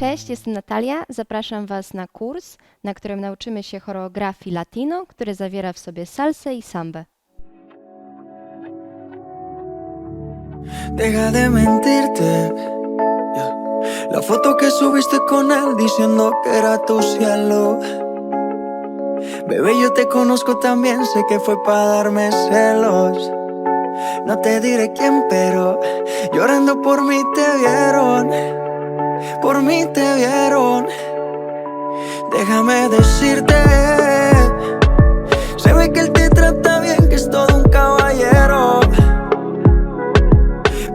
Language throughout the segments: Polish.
Cześć, jestem Natalia. Zapraszam Was na kurs, na którym nauczymy się choreografii latino, który zawiera w sobie salsę i sambę. Deja de mentirte. La foto que subiste con él diciendo que era tu cielo. Bebé, yo te conozco también, sé que fue para darme celos. No te diré quién, pero llorando por mí te vieron. Por mí te vieron. Déjame decirte. Se ve que él te trata bien, que es todo un caballero.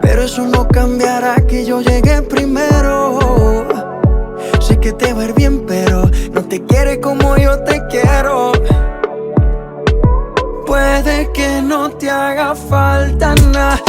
Pero eso no cambiará que yo llegué primero. Sé que te va a ir bien, pero no te quiere como yo te quiero. Puede que no te haga falta nada,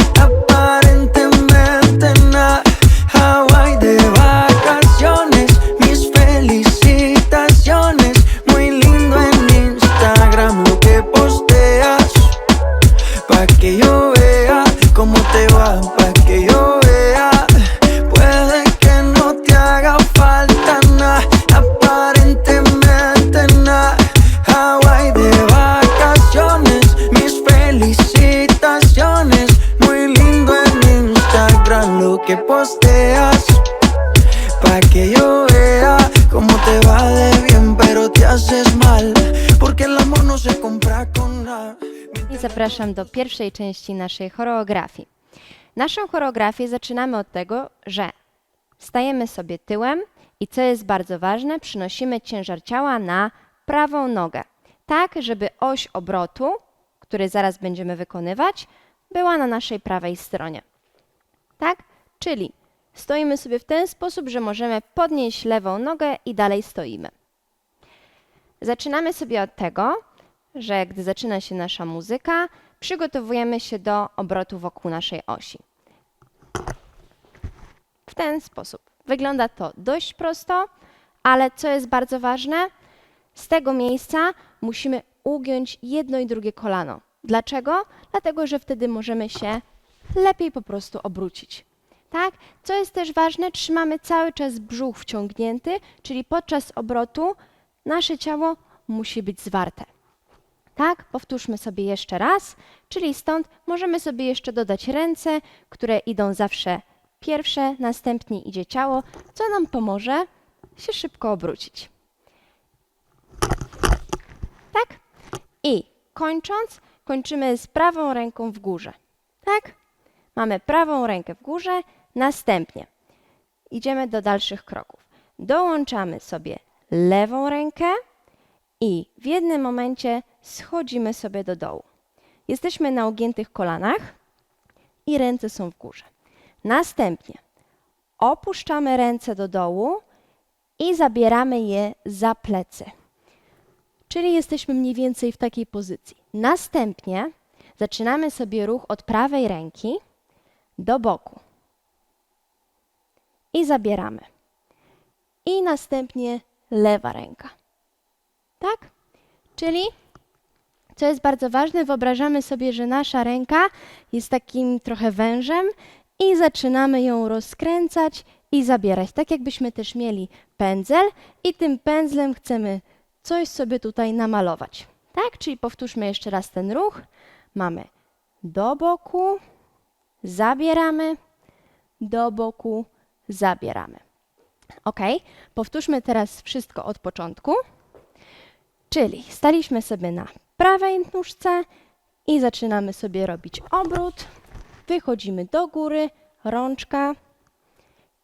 que posteas. Pa' que yo vea cómo te va de bien, pero te haces mal. Porque el amor no se compra con nada. I zapraszam do pierwszej części naszej choreografii. Naszą choreografię zaczynamy od tego, że stajemy sobie tyłem i co jest bardzo ważne, przynosimy ciężar ciała na prawą nogę, tak żeby oś obrotu, który zaraz będziemy wykonywać, była na naszej prawej stronie. Tak? Czyli stoimy sobie w ten sposób, że możemy podnieść lewą nogę i dalej stoimy. Zaczynamy sobie od tego, że gdy zaczyna się nasza muzyka, przygotowujemy się do obrotu wokół naszej osi. W ten sposób. Wygląda to dość prosto, ale co jest bardzo ważne, z tego miejsca musimy ugiąć jedno i drugie kolano. Dlaczego? Dlatego, że wtedy możemy się lepiej po prostu obrócić. Tak? Co jest też ważne, trzymamy cały czas brzuch wciągnięty, czyli podczas obrotu nasze ciało musi być zwarte. Tak, powtórzmy sobie jeszcze raz, czyli stąd możemy sobie jeszcze dodać ręce, które idą zawsze pierwsze, następnie idzie ciało, co nam pomoże się szybko obrócić. Tak? I kończąc, kończymy z prawą ręką w górze. Tak? Mamy prawą rękę w górze, następnie idziemy do dalszych kroków. Dołączamy sobie lewą rękę i w jednym momencie schodzimy sobie do dołu. Jesteśmy na ugiętych kolanach i ręce są w górze. Następnie opuszczamy ręce do dołu i zabieramy je za plecy. Czyli jesteśmy mniej więcej w takiej pozycji. Następnie zaczynamy sobie ruch od prawej ręki do boku. I zabieramy. I następnie lewa ręka. Tak? Czyli, co jest bardzo ważne, wyobrażamy sobie, że nasza ręka jest takim trochę wężem i zaczynamy ją rozkręcać i zabierać. Tak jakbyśmy też mieli pędzel i tym pędzlem chcemy coś sobie tutaj namalować. Tak? Czyli powtórzmy jeszcze raz ten ruch. Mamy do boku, zabieramy, do boku, zabieramy. Ok, powtórzmy teraz wszystko od początku. Czyli staliśmy sobie na prawej nóżce i zaczynamy sobie robić obrót. Wychodzimy do góry, rączka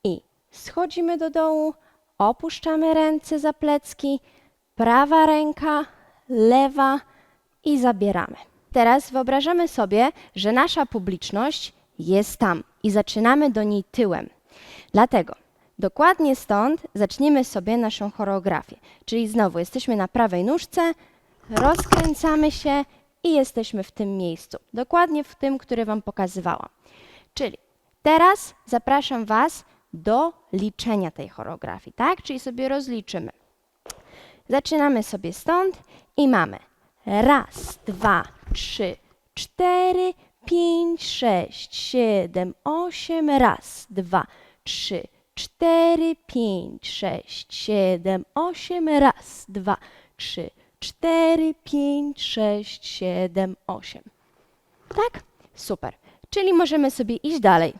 i schodzimy do dołu, opuszczamy ręce za plecki, prawa ręka, lewa i zabieramy. Teraz wyobrażamy sobie, że nasza publiczność jest tam i zaczynamy do niej tyłem. Dlatego dokładnie stąd zaczniemy sobie naszą choreografię. Czyli znowu jesteśmy na prawej nóżce, rozkręcamy się i jesteśmy w tym miejscu. Dokładnie w tym, które Wam pokazywałam. Czyli teraz zapraszam Was do liczenia tej choreografii, tak? Czyli sobie rozliczymy. Zaczynamy sobie stąd i mamy raz, dwa, trzy, cztery, pięć, sześć, siedem, osiem, raz, dwa, trzy, cztery, pięć, sześć, siedem, osiem. Raz, dwa, trzy, cztery, pięć, sześć, siedem, osiem. Tak? Super. Czyli możemy sobie iść dalej.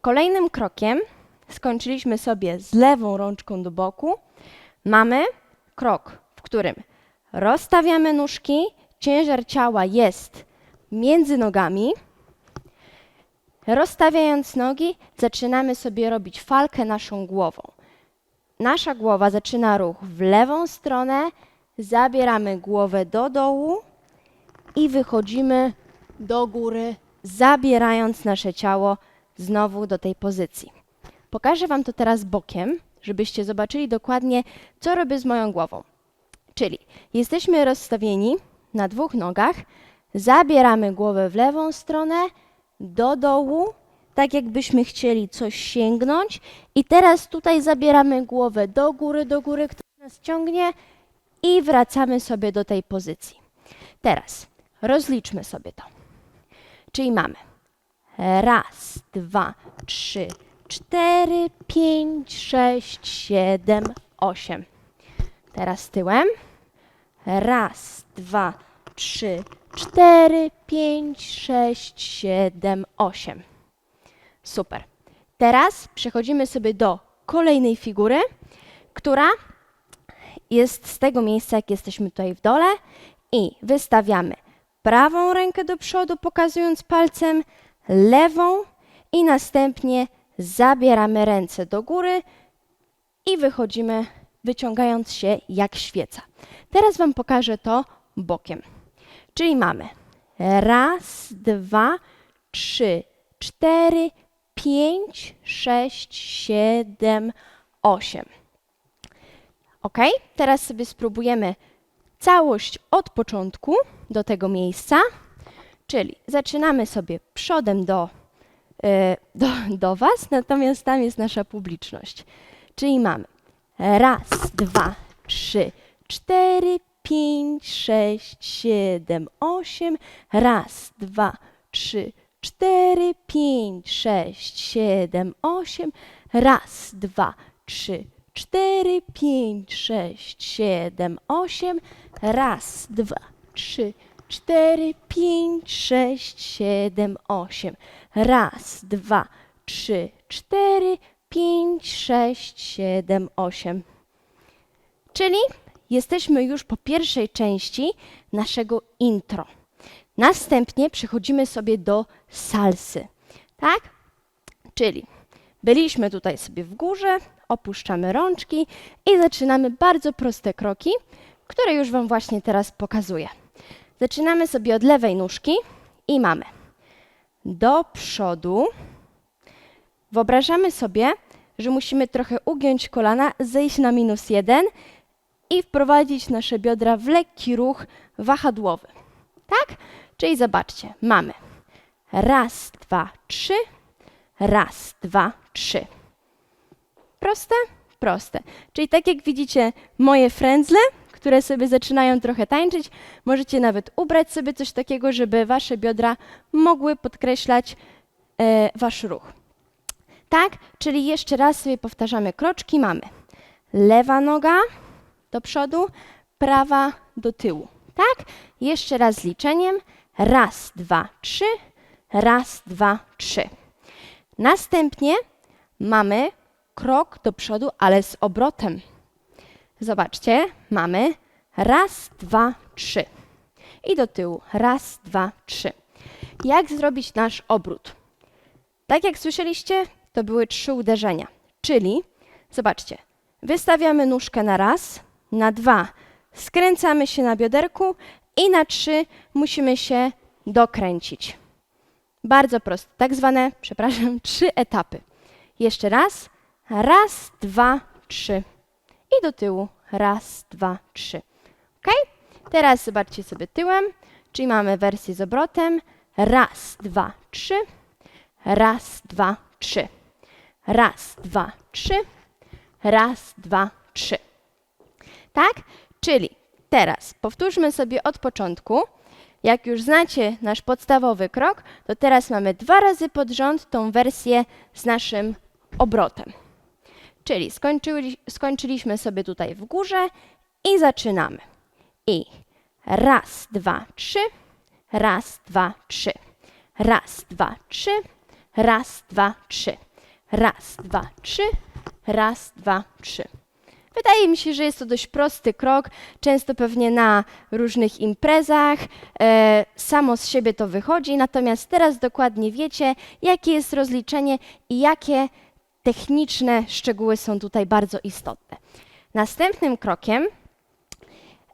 Kolejnym krokiem skończyliśmy sobie z lewą rączką do boku. Mamy krok, w którym rozstawiamy nóżki, ciężar ciała jest między nogami. Rozstawiając nogi, zaczynamy sobie robić falkę naszą głową. Nasza głowa zaczyna ruch w lewą stronę, zabieramy głowę do dołu i wychodzimy do góry, zabierając nasze ciało znowu do tej pozycji. Pokażę Wam to teraz bokiem, żebyście zobaczyli dokładnie, co robię z moją głową. Czyli jesteśmy rozstawieni na dwóch nogach, zabieramy głowę w lewą stronę, do dołu, tak jakbyśmy chcieli coś sięgnąć, i teraz tutaj zabieramy głowę do góry, do góry, która nas ciągnie, i wracamy sobie do tej pozycji. Teraz rozliczmy sobie to. Czyli mamy raz, dwa, trzy, cztery, pięć, sześć, siedem, osiem. Teraz tyłem. Raz, dwa, trzy, cztery, pięć, sześć, siedem, osiem. Super. Teraz przechodzimy sobie do kolejnej figury, która jest z tego miejsca, jak jesteśmy tutaj w dole i wystawiamy prawą rękę do przodu, pokazując palcem, lewą i następnie zabieramy ręce do góry i wychodzimy, wyciągając się jak świeca. Teraz Wam pokażę to bokiem. Czyli mamy raz, dwa, trzy, cztery, pięć, sześć, siedem, osiem. Ok? Teraz sobie spróbujemy całość od początku do tego miejsca. Czyli zaczynamy sobie przodem do, e, do, do Was, natomiast tam jest nasza publiczność. Czyli mamy raz, dwa, trzy, cztery, pięć, sześć, siedem, osiem. Raz, dwa, trzy, cztery, pięć, sześć, siedem, osiem. Raz, dwa, trzy, cztery, pięć, sześć, siedem, osiem. Raz, dwa, trzy, cztery, pięć, sześć, siedem, osiem. Raz, dwa, trzy, cztery, pięć, sześć, siedem, osiem. Czyli jesteśmy już po pierwszej części naszego intro. Następnie przechodzimy sobie do salsy. Tak? Czyli byliśmy tutaj sobie w górze, opuszczamy rączki i zaczynamy bardzo proste kroki, które już Wam właśnie teraz pokazuję. Zaczynamy sobie od lewej nóżki i mamy do przodu. Wyobrażamy sobie, że musimy trochę ugiąć kolana, zejść na minus jeden i wprowadzić nasze biodra w lekki ruch wahadłowy. Tak? Czyli zobaczcie, mamy raz, dwa, trzy, raz, dwa, trzy. Proste? Proste. Czyli tak jak widzicie moje frędzle, które sobie zaczynają trochę tańczyć, możecie nawet ubrać sobie coś takiego, żeby wasze biodra mogły podkreślać e, wasz ruch. Tak? Czyli jeszcze raz sobie powtarzamy kroczki. Mamy lewa noga do przodu, prawa do tyłu. Tak? Jeszcze raz z liczeniem. Raz, dwa, trzy. Raz, dwa, trzy. Następnie mamy krok do przodu, ale z obrotem. Zobaczcie, mamy raz, dwa, trzy. I do tyłu. Raz, dwa, trzy. Jak zrobić nasz obrót? Tak jak słyszeliście, to były trzy uderzenia. Czyli, zobaczcie, wystawiamy nóżkę na raz, na dwa skręcamy się na bioderku i na trzy musimy się dokręcić. Bardzo proste, tak zwane, przepraszam, trzy etapy. Jeszcze raz, raz, dwa, trzy. I do tyłu, raz, dwa, trzy. Ok? Teraz zobaczcie sobie tyłem, czyli mamy wersję z obrotem. Raz, dwa, trzy. Raz, dwa, trzy. Raz, dwa, trzy. Raz, dwa, trzy. Tak? Czyli teraz powtórzmy sobie od początku. Jak już znacie nasz podstawowy krok, to teraz mamy dwa razy pod rząd tą wersję z naszym obrotem. Czyli skończyli, skończyliśmy sobie tutaj w górze i zaczynamy. I raz, dwa, trzy, raz, dwa, trzy, raz, dwa, trzy, raz, dwa, trzy, raz, dwa, trzy, raz, dwa, trzy. Wydaje mi się, że jest to dość prosty krok. Często pewnie na różnych imprezach e, samo z siebie to wychodzi, natomiast teraz dokładnie wiecie, jakie jest rozliczenie i jakie techniczne szczegóły są tutaj bardzo istotne. Następnym krokiem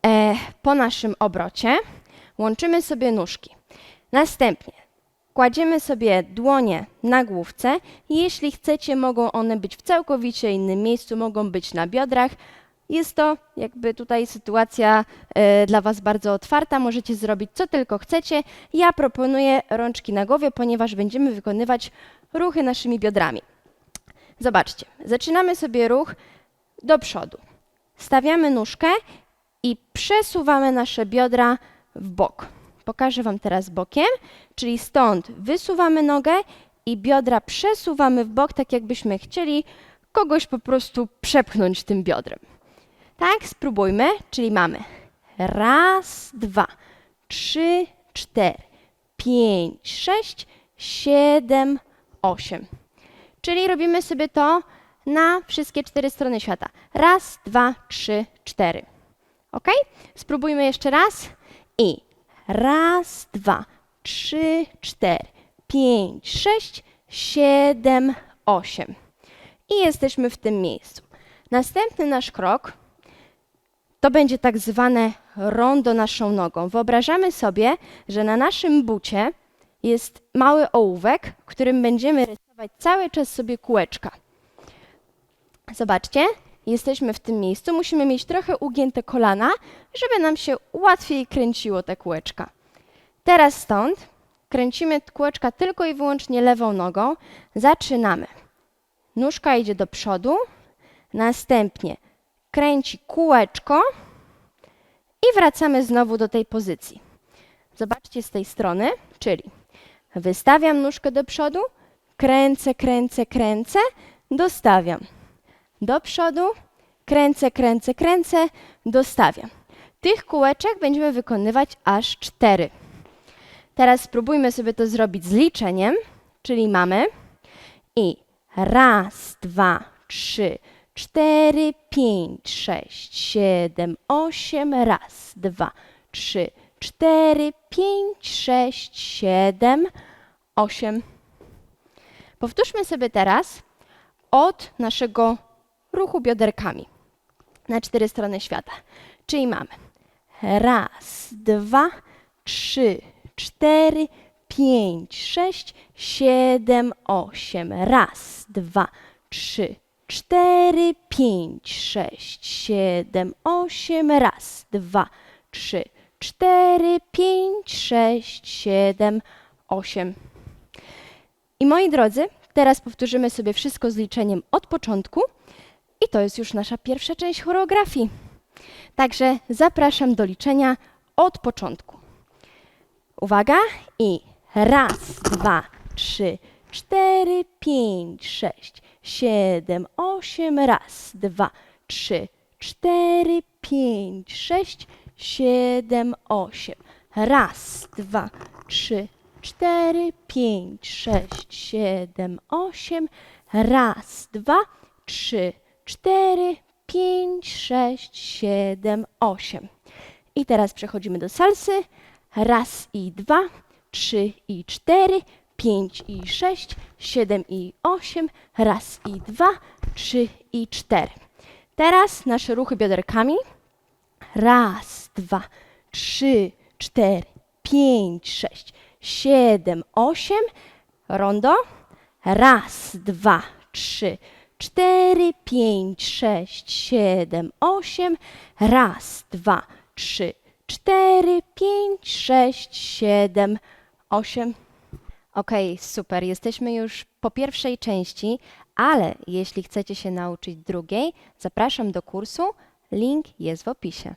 e, po naszym obrocie łączymy sobie nóżki. Następnie kładziemy sobie dłonie na główce. Jeśli chcecie, mogą one być w całkowicie innym miejscu, mogą być na biodrach. Jest to jakby tutaj sytuacja e, dla Was bardzo otwarta, możecie zrobić co tylko chcecie. Ja proponuję rączki na głowie, ponieważ będziemy wykonywać ruchy naszymi biodrami. Zobaczcie, zaczynamy sobie ruch do przodu. Stawiamy nóżkę i przesuwamy nasze biodra w bok. Pokażę Wam teraz bokiem, czyli stąd wysuwamy nogę i biodra przesuwamy w bok, tak jakbyśmy chcieli kogoś po prostu przepchnąć tym biodrem. Tak, spróbujmy, czyli mamy raz, dwa, trzy, cztery, pięć, sześć, siedem, osiem. Czyli robimy sobie to na wszystkie cztery strony świata. Raz, dwa, trzy, cztery. Ok? Spróbujmy jeszcze raz. I raz, dwa, trzy, cztery, pięć, sześć, siedem, osiem. I jesteśmy w tym miejscu. Następny nasz krok to będzie tak zwane rondo naszą nogą. Wyobrażamy sobie, że na naszym bucie jest mały ołówek, którym będziemy rysować cały czas sobie kółeczka. Zobaczcie, jesteśmy w tym miejscu. Musimy mieć trochę ugięte kolana, żeby nam się łatwiej kręciło te kółeczka. Teraz stąd kręcimy kółeczka tylko i wyłącznie lewą nogą. Zaczynamy. Nóżka idzie do przodu, następnie kręci kółeczko i wracamy znowu do tej pozycji. Zobaczcie z tej strony, czyli wystawiam nóżkę do przodu, kręcę, kręcę, kręcę, dostawiam. Do przodu, kręcę, kręcę, kręcę, dostawiam. Tych kółeczek będziemy wykonywać aż cztery. Teraz spróbujmy sobie to zrobić z liczeniem, czyli mamy i raz, dwa, trzy, cztery, pięć, sześć, siedem, osiem, raz, dwa, trzy, cztery, pięć, sześć, siedem, osiem. Powtórzmy sobie teraz od naszego ruchu bioderkami na cztery strony świata. Czyli mamy raz, dwa, trzy, cztery, pięć, sześć, siedem, osiem. Raz, dwa, trzy, cztery, pięć, sześć, siedem, osiem. Raz, dwa, trzy, cztery, pięć, sześć, siedem, osiem. I moi drodzy, teraz powtórzymy sobie wszystko z liczeniem od początku. I to jest już nasza pierwsza część choreografii. Także zapraszam do liczenia od początku. Uwaga i raz, dwa, trzy, cztery, pięć, sześć, siedem, osiem, raz, dwa, trzy, cztery, pięć, sześć, siedem, osiem. Raz, dwa, trzy, cztery, pięć, sześć, siedem, osiem. Raz, dwa, trzy, cztery, pięć, sześć, siedem, osiem. I teraz przechodzimy do salsy. Raz i dwa, trzy i cztery, pięć i sześć, siedem i osiem. Raz i dwa, trzy i cztery. Teraz nasze ruchy bioderkami. Raz, dwa, trzy, cztery, pięć, sześć, siedem, osiem. Rondo. Raz, dwa, trzy, cztery, pięć, sześć, siedem, osiem. Raz, dwa, trzy, cztery, pięć, sześć, siedem, osiem. Okej, super. Jesteśmy już po pierwszej części, ale jeśli chcecie się nauczyć drugiej, zapraszam do kursu. Link jest w opisie.